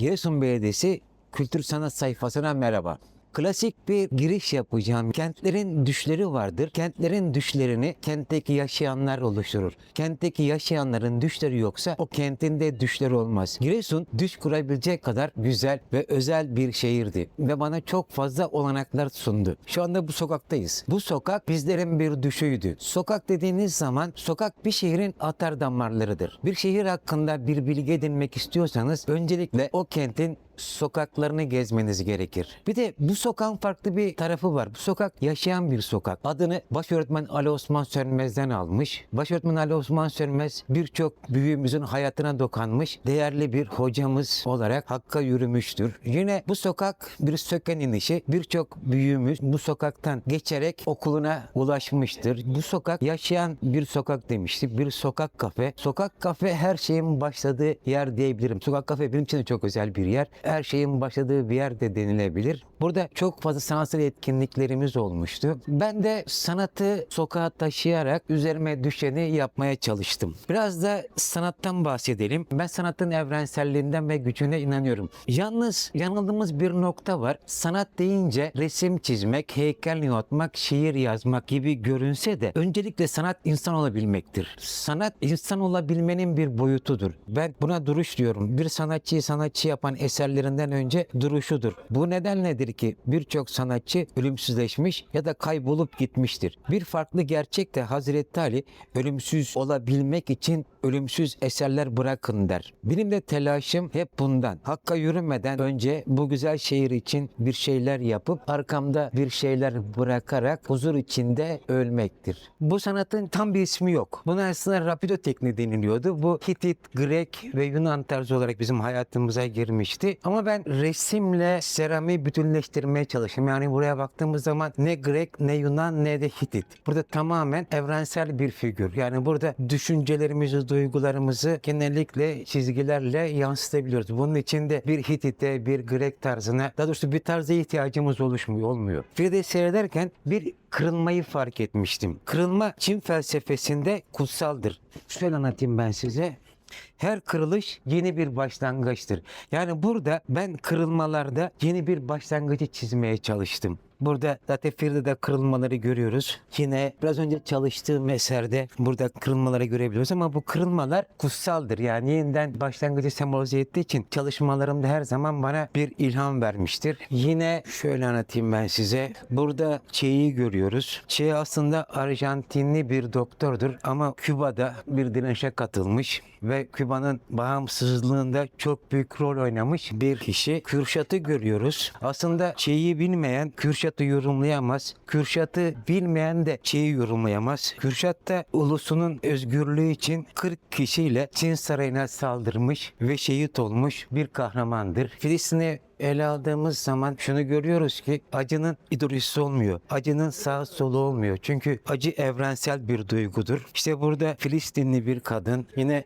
Giresun Belediyesi Kültür Sanat sayfasına merhaba. Klasik bir giriş yapacağım. Kentlerin düşleri vardır. Kentlerin düşlerini kentteki yaşayanlar oluşturur. Kentteki yaşayanların düşleri yoksa o kentin de düşleri olmaz. Giresun düş kurabilecek kadar güzel ve özel bir şehirdi ve bana çok fazla olanaklar sundu. Şu anda bu sokaktayız. Bu sokak bizlerin bir düşüydü. Sokak dediğiniz zaman sokak bir şehrin atar damarlarıdır. Bir şehir hakkında bir bilgi edinmek istiyorsanız öncelikle o kentin sokaklarını gezmeniz gerekir. Bir de bu sokağın farklı bir tarafı var. Bu sokak yaşayan bir sokak. Adını başöğretmen Ali Osman Sönmez'den almış. Başöğretmen Ali Osman Sönmez birçok büyüğümüzün hayatına dokanmış değerli bir hocamız olarak hakka yürümüştür. Yine bu sokak bir söken inişi. Birçok büyüğümüz bu sokaktan geçerek okuluna ulaşmıştır. Bu sokak yaşayan bir sokak demiştik. Bir sokak kafe. Sokak kafe her şeyin başladığı yer diyebilirim. Sokak kafe benim için de çok özel bir yer. Her şeyin başladığı bir yer de denilebilir. Burada çok fazla sanatsal etkinliklerimiz olmuştu. Ben de sanatı sokağa taşıyarak üzerime düşeni yapmaya çalıştım. Biraz da sanattan bahsedelim. Ben sanatın evrenselliğinden ve gücüne inanıyorum. Yalnız yanıldığımız bir nokta var. Sanat deyince resim çizmek, heykel yapmak, şiir yazmak gibi görünse de öncelikle sanat insan olabilmektir. Sanat insan olabilmenin bir boyutudur. Ben buna duruş diyorum. Bir sanatçıyı sanatçı yapan eserlerinden önce duruşudur. Bu neden nedir ki birçok sanatçı ölümsüzleşmiş ya da kaybolup gitmiştir. Bir farklı gerçek de Hazreti Ali ölümsüz olabilmek için ölümsüz eserler bırakın der. Benim de telaşım hep bundan. Hakka yürümeden önce bu güzel şehir için bir şeyler yapıp arkamda bir şeyler bırakarak huzur içinde ölmektir. Bu sanatın tam bir ismi yok. Buna aslında rapido tekniği deniliyordu. Bu Hitit, Grek ve Yunan tarzı olarak bizim hayatımıza girmişti. Ama ben resimle seramiği bütünleştirmeye çalıştım. Yani buraya baktığımız zaman ne Grek, ne Yunan, ne de Hitit. Burada tamamen evrensel bir figür. Yani burada düşüncelerimizi, duygularımızı genellikle çizgilerle yansıtabiliyoruz. Bunun için de bir Hitit'e, bir Grek tarzına, daha doğrusu bir tarza ihtiyacımız oluşmuyor, olmuyor. Fride'yi seyrederken bir kırılmayı fark etmiştim. Kırılma Çin felsefesinde kutsaldır. Şöyle anlatayım ben size. Her kırılış yeni bir başlangıçtır. Yani burada ben kırılmalarda yeni bir başlangıcı çizmeye çalıştım. Burada zaten Feride'de kırılmaları görüyoruz. Yine biraz önce çalıştığım eserde burada kırılmaları görebiliyoruz ama bu kırılmalar kutsaldır. Yani yeniden başlangıcı sembolize ettiği için çalışmalarımda her zaman bana bir ilham vermiştir. Yine şöyle anlatayım ben size. Burada Che'yi görüyoruz. Che aslında Arjantinli bir doktordur ama Küba'da bir direnişe katılmış ve Küba'nın bağımsızlığında çok büyük rol oynamış bir kişi. Kürşat'ı görüyoruz. Aslında Che'yi bilmeyen Kürşat'ı yorumlayamaz. Kürşat'ı bilmeyen de Che'yi yorumlayamaz. Kürşat da ulusunun özgürlüğü için 40 kişiyle Çin sarayına saldırmış ve şehit olmuş bir kahramandır. Filistin'e ele aldığımız zaman şunu görüyoruz ki acının ideolojisi olmuyor. Acının sağ solu olmuyor. Çünkü acı evrensel bir duygudur. İşte burada Filistinli bir kadın yine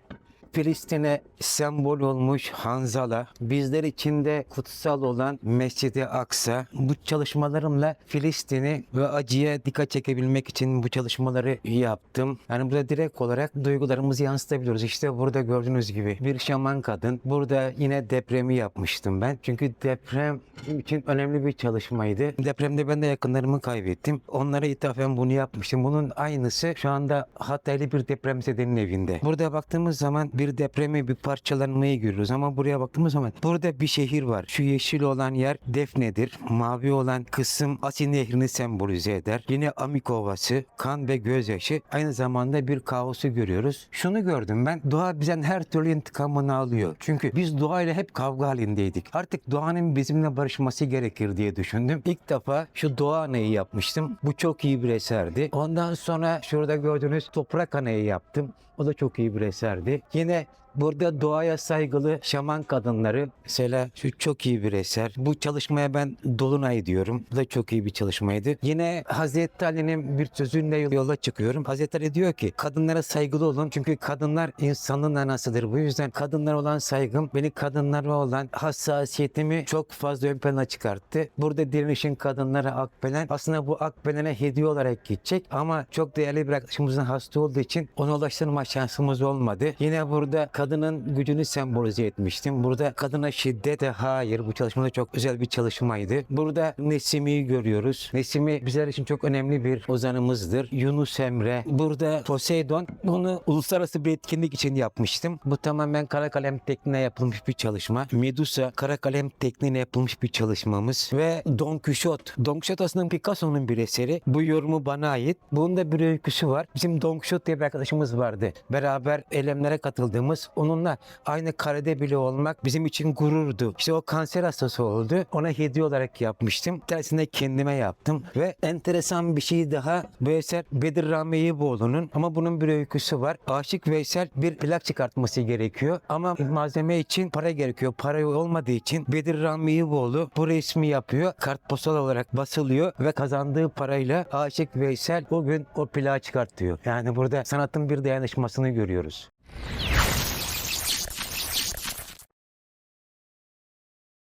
Filistin'e sembol olmuş Hanzala, bizler için de kutsal olan Mescid-i Aksa. Bu çalışmalarımla Filistin'i ve acıya dikkat çekebilmek için bu çalışmaları yaptım. Yani burada direkt olarak duygularımızı yansıtabiliyoruz. İşte burada gördüğünüz gibi bir şaman kadın. Burada yine depremi yapmıştım ben. Çünkü deprem için önemli bir çalışmaydı. Depremde ben de yakınlarımı kaybettim. Onlara ithafen bunu yapmıştım. Bunun aynısı şu anda Hataylı bir depremzedenin evinde. Burada baktığımız zaman bir depremi bir parçalanmayı görüyoruz ama buraya baktığımız zaman burada bir şehir var. Şu yeşil olan yer Defne'dir. Mavi olan kısım Asin Nehri'ni sembolize eder. Yine Amik Ovası, kan ve gözyaşı. Aynı zamanda bir kaosu görüyoruz. Şunu gördüm ben. Doğa bizden her türlü intikamını alıyor. Çünkü biz doğayla hep kavga halindeydik. Artık doğanın bizimle barışması gerekir diye düşündüm. İlk defa şu doğa anayı yapmıştım. Bu çok iyi bir eserdi. Ondan sonra şurada gördüğünüz toprak anayı yaptım. O da çok iyi bir eserdi. Yine ね。Burada doğaya saygılı şaman kadınları mesela şu çok iyi bir eser. Bu çalışmaya ben Dolunay diyorum. Bu da çok iyi bir çalışmaydı. Yine Hazreti Ali'nin bir sözünle yola çıkıyorum. Hazreti Ali diyor ki kadınlara saygılı olun. Çünkü kadınlar insanın anasıdır. Bu yüzden kadınlara olan saygım beni kadınlara olan hassasiyetimi çok fazla ön plana çıkarttı. Burada direnişin kadınlara Akbelen aslında bu Akbelen'e hediye olarak gidecek ama çok değerli bir arkadaşımızın hasta olduğu için ona ulaştırma şansımız olmadı. Yine burada kadının gücünü sembolize etmiştim. Burada kadına şiddete hayır. Bu çalışmada çok özel bir çalışmaydı. Burada Nesimi'yi görüyoruz. Nesimi bizler için çok önemli bir ozanımızdır. Yunus Emre. Burada Poseidon. Bunu uluslararası bir etkinlik için yapmıştım. Bu tamamen kara kalem tekniğine yapılmış bir çalışma. Medusa kara kalem tekniğine yapılmış bir çalışmamız. Ve Don Quixote. Don Quixote aslında Picasso'nun bir eseri. Bu yorumu bana ait. Bunun da bir öyküsü var. Bizim Don Quixote diye bir arkadaşımız vardı. Beraber eylemlere katıldığımız. Onunla aynı karede bile olmak bizim için gururdu. İşte o kanser hastası oldu. Ona hediye olarak yapmıştım. De kendime yaptım. Ve enteresan bir şey daha. Bu eser Bedir Rami Eyüboğlu'nun ama bunun bir öyküsü var. Aşık Veysel bir plak çıkartması gerekiyor. Ama malzeme için para gerekiyor. Para olmadığı için Bedir Rami Eyüboğlu bu resmi yapıyor. Kartpostal olarak basılıyor ve kazandığı parayla Aşık Veysel bugün o plağı çıkartıyor. Yani burada sanatın bir dayanışmasını görüyoruz.